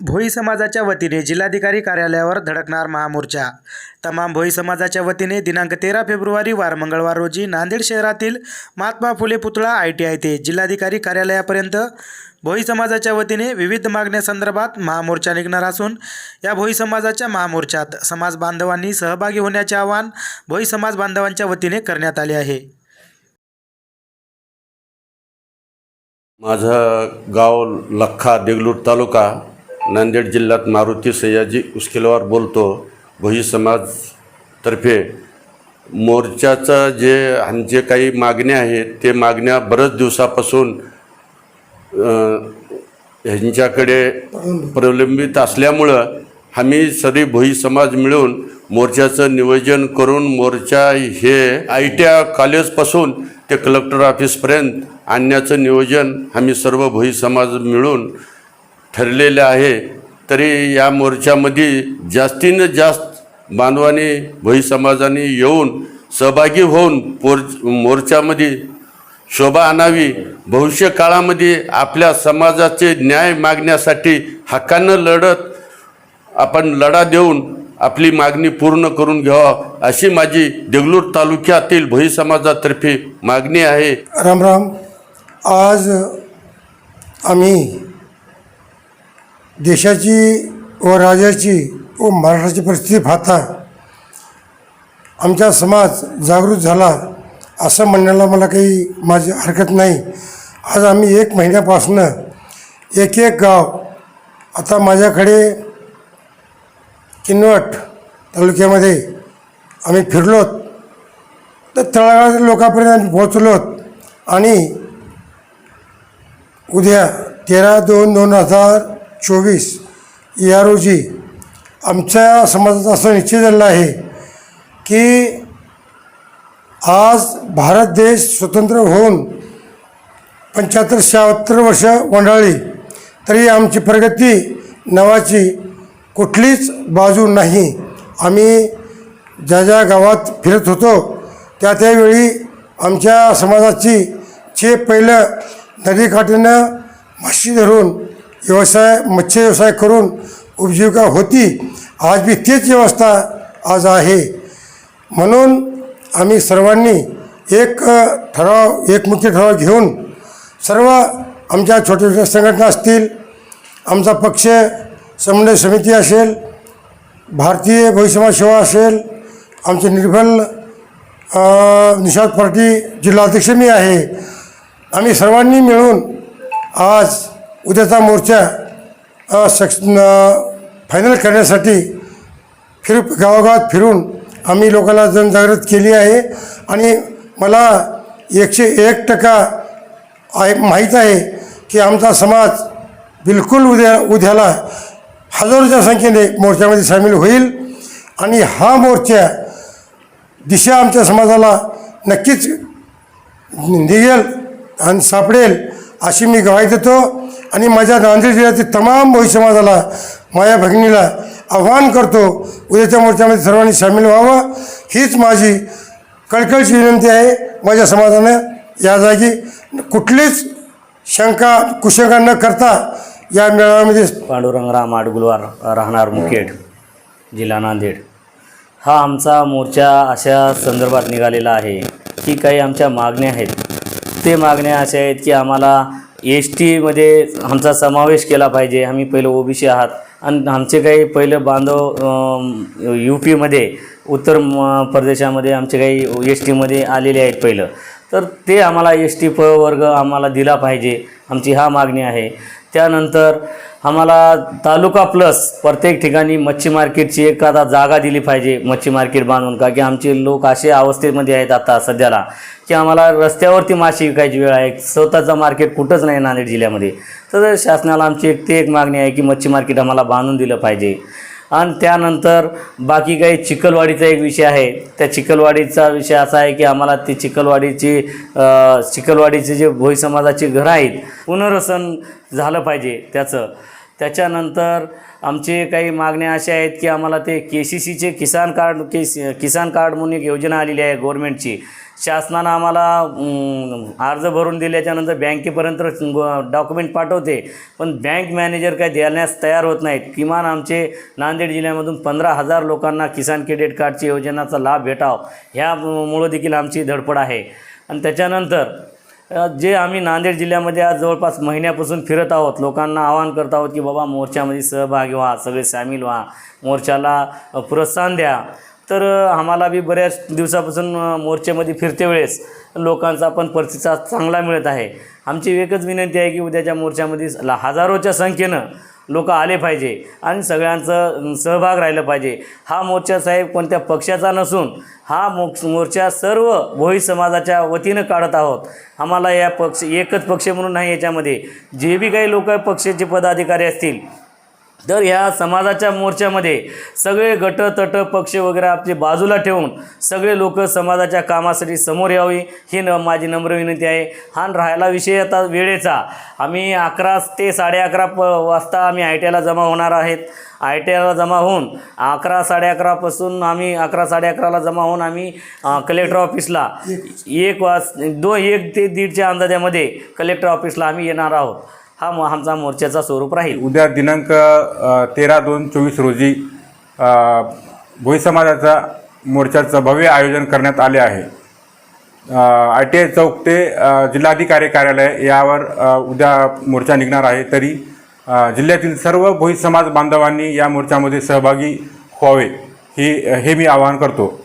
भोई समाजाच्या वतीने जिल्हाधिकारी कार्यालयावर धडकणार महामोर्चा. तमाम भोई समाजाच्या वतीने दिनांक तेरा फेब्रुवारी वार मंगळवार रोजी नांदेड शहरातील महात्मा फुले पुतळा आय टी आय ते जिल्हाधिकारी कार्यालयापर्यंत भोई समाजाच्या वतीने विविध मागण्यासंदर्भात महामोर्चा निघणार असून या भोई समाजाच्या महामोर्चात समाज बांधवांनी सहभागी होण्याचे आवाहन भोई समाज बांधवांच्या वतीने करण्यात आले आहे. माझं गाव लख्खा देगलूर तालुका नांदेड जिल्ह्यात मारुती सयाजी उस्किलवार बोलतो. भोई समाजतर्फे मोर्चाचं जे आमचे काही मागण्या आहेत ते मागण्या बऱ्याच दिवसापासून ह्यांच्याकडे प्रलंबित असल्यामुळं आम्ही सगळी भोई समाज मिळून मोर्चाचं नियोजन करून मोर्चा हे आय टी आय कॉलेजपासून ते कलेक्टर ऑफिसपर्यंत आणण्याचं नियोजन आम्ही सर्व भोई समाज मिळून ठरलेले आहे तरी या मोर्चामध्ये जास्तीनं जास्त मानवाने भोई समाजाने येऊन सहभागी होऊन पोर मोर्चामध्ये शोभा आणावी. भविष्य काळामध्ये आपल्या समाजाचे न्याय मागण्यासाठी हक्कानं लढत आपण लढा देऊन आपली मागणी पूर्ण करून घ्यावा अशी माझी देगलूर तालुक्यातील भोई समाजातर्फे मागणी आहे. राम राम. आज आम्ही देशाची व राज्याची व महाराष्ट्राची परिस्थिती पाहता आमचा समाज जागृत झाला असं म्हणण्याला मला काही माझी हरकत नाही. आज आम्ही एक महिन्यापासून एक एक गाव आता माझ्याकडे किनवट तालुक्यामध्ये आम्ही फिरलोत. तर तळागाळातील लोकांपर्यंत आम्ही पोहोचलोत आणि उद्या तेरा दोन दोन हजार चोवीस. या रोजी आमच्या समाजाचा असं निश्चित झालेला आहे की आज भारत देश स्वतंत्र होऊन पंच्याहत्तर शहात्तर वर्ष वंडाळली तरी आमची प्रगती नावाची कुठलीच बाजू नाही. आम्ही ज्या ज्या गावात फिरत होतो त्या त्यावेळी आमच्या समाजाची जे पहिलं नदीकाठीनं माशी धरून व्यवसाय मत्स्य व्यवसाय करून उपजीविका होती. आज बी तीच व्यवस्था आज आहे. म्हणून आम्ही सर्वांनी एक ठराव एकमुखी ठराव घेऊन सर्व आमच्या छोट्या छोट्या संघटना असतील आमचा पक्ष समन्वय समिती असेल भारतीय भविष्यमा सेवा असेल आमचे निर्भल निषाद पार्टी जिल्हाध्यक्ष मी आहे. आम्ही सर्वांनी मिळून आज उद्याचा मोर्चा सक्स फायनल करण्यासाठी फिर गावागावात फिरून आम्ही लोकांना जनजागृत केली आहे. आणि मला एकशे एक टक्का आहे माहीत आहे की आमचा समाज बिलकुल उद्या उद्याला हजारोच्या संख्येने मोर्चामध्ये सामील होईल. आणि हा मोर्चा दिशा आमच्या समाजाला नक्कीच निघेल आणि सापडेल अशी मी गवाही देतो. आणि माझ्या नांदेड जिल्ह्यातील तमाम भोई समाजाला माझ्या भगिनीला आव्हान करतो. उद्याच्या मोर्चामध्ये सर्वांनी सामील व्हावं. हीच माझी कळकळची विनंती आहे. माझ्या समाजानं या जागी कुठलीच शंका कुशंका न करता या मेळाव्यामध्ये पांडुरंगराम आडगुलवार राहणार मुखेड जिल्हा नांदेड. हा आमचा मोर्चा अशा संदर्भात निघालेला आहे की काही आमच्या मागण्या आहेत. ते मागण्या अशा आहेत की आम्हाला एस टीमध्ये आमचा समावेश केला पाहिजे. आम्ही पहिलं ओबीसी आहात. आणि आमचे काही पहिलं बांधव यू पीमध्ये उत्तर म- प्रदेशामध्ये आमचे काही एस टीमध्ये आलेले आहेत पहिलं. तर ते आम्हाला एस टी प वर्ग आम्हाला दिला पाहिजे. आमची हा मागणी आहे. त्यानंतर आम्हाला तालुका प्लस प्रत्येक ठिकाणी मच्छी मार्केटची एक आता जागा दिली पाहिजे मच्छी मार्केट बांधून. का की आमचे लोक असे अवस्थेमध्ये आहेत आता सध्याला की आम्हाला रस्त्यावरती माशी विकायची वेळ आहे स्वतःचं मार्केट कुठंच नाही नांदेड जिल्ह्यामध्ये. तर शासनाला आमची एक ते एक मागणी आहे की मच्छी मार्केट आम्हाला बांधून दिलं पाहिजे. आणि त्यानंतर बाकी काही चिखलवाडीचा एक विषय आहे. त्या चिखलवाडीचा विषय असा आहे की आम्हाला ते चिखलवाडीची चिखलवाडीचे जे भोई समाजाची घरं आहेत पुनर्वसन झालं पाहिजे त्याचं. त्याच्यानंतर आमचे काही मागण्या अशा आहेत की आम्हाला ते के सी सीचे किसान कार्ड के किसान कार्ड म्हणून एक योजना आलेली आहे गव्हर्मेंटची शासनानं आम्हाला अर्ज भरून दिल्याच्यानंतर बँकेपर्यंत डॉक्युमेंट पाठवते. पण बँक मॅनेजर काही देण्यास तयार होत नाहीत. किमान आमचे नांदेड जिल्ह्यामधून पंधरा हजार लोकांना किसान क्रेडिट कार्डची योजनाचा लाभ भेटाव. ह्यामुळं देखील आमची धडपड आहे. आणि त्याच्यानंतर जे आम्ही नांदेड जिल्ह्यामध्ये आज जवळपास महिन्यापासून फिरत आहोत लोकांना आवाहन करत आहोत की बाबा मोर्चामध्ये सहभागी व्हा सगळे सामील व्हा मोर्चाला प्रोत्साहन द्या. तर आम्हाला बी बऱ्याच दिवसापासून मोर्चेमध्ये फिरते वेळेस लोकांचा पण प्रतिसाद चांगला मिळत आहे. आमची एकच विनंती आहे की उद्याच्या मोर्चामध्ये हजारोच्या संख्येनं लोक आले पाहिजे आणि सगळ्यांचं सहभाग राहिलं पाहिजे. हा मोर्चा साहेब कोणत्या पक्षाचा नसून हा मो मोर्चा सर्व भोई समाजाच्या वतीनं काढत आहोत. आम्हाला या पक्ष एकच पक्ष म्हणून नाही याच्यामध्ये. जे बी काही लोक पक्षाचे पदाधिकारी असतील तर ह्या समाजाच्या मोर्चामध्ये सगळे गट तट पक्ष वगैरे आपले बाजूला ठेवून सगळे लोक समाजाच्या कामासाठी समोर यावी ही न माझी नम्र विनंती आहे. हा राहायला विषय आता वेळेचा. आम्ही अकरा ते साडे अकरा प वाजता आम्ही आय टी आयला जमा होणार आहेत. आय टी आयला जमा होऊन अकरा साडे अकरापासून आम्ही अकरा साडे अकराला जमा होऊन आम्ही कलेक्टर ऑफिसला एक वाज दो एक ते दीडच्या अंदाजामध्ये कलेक्टर ऑफिसला आम्ही येणार आहोत. हा मो- आमचा मोर्चाचा स्वरूप राहील. उद्या दिनांक तेरा दोन चोवीस रोजी भोई समाजाचा मोर्चाचं भव्य आयोजन करण्यात आले आहे. आय टी आय चौक ते जिल्हाधिकारी कार्यालय यावर उद्या मोर्चा निघणार आहे तरी जिल्ह्यातील सर्व भोई समाज बांधवांनी या मोर्चामध्ये सहभागी व्हावे ही हे मी आवाहन करतो.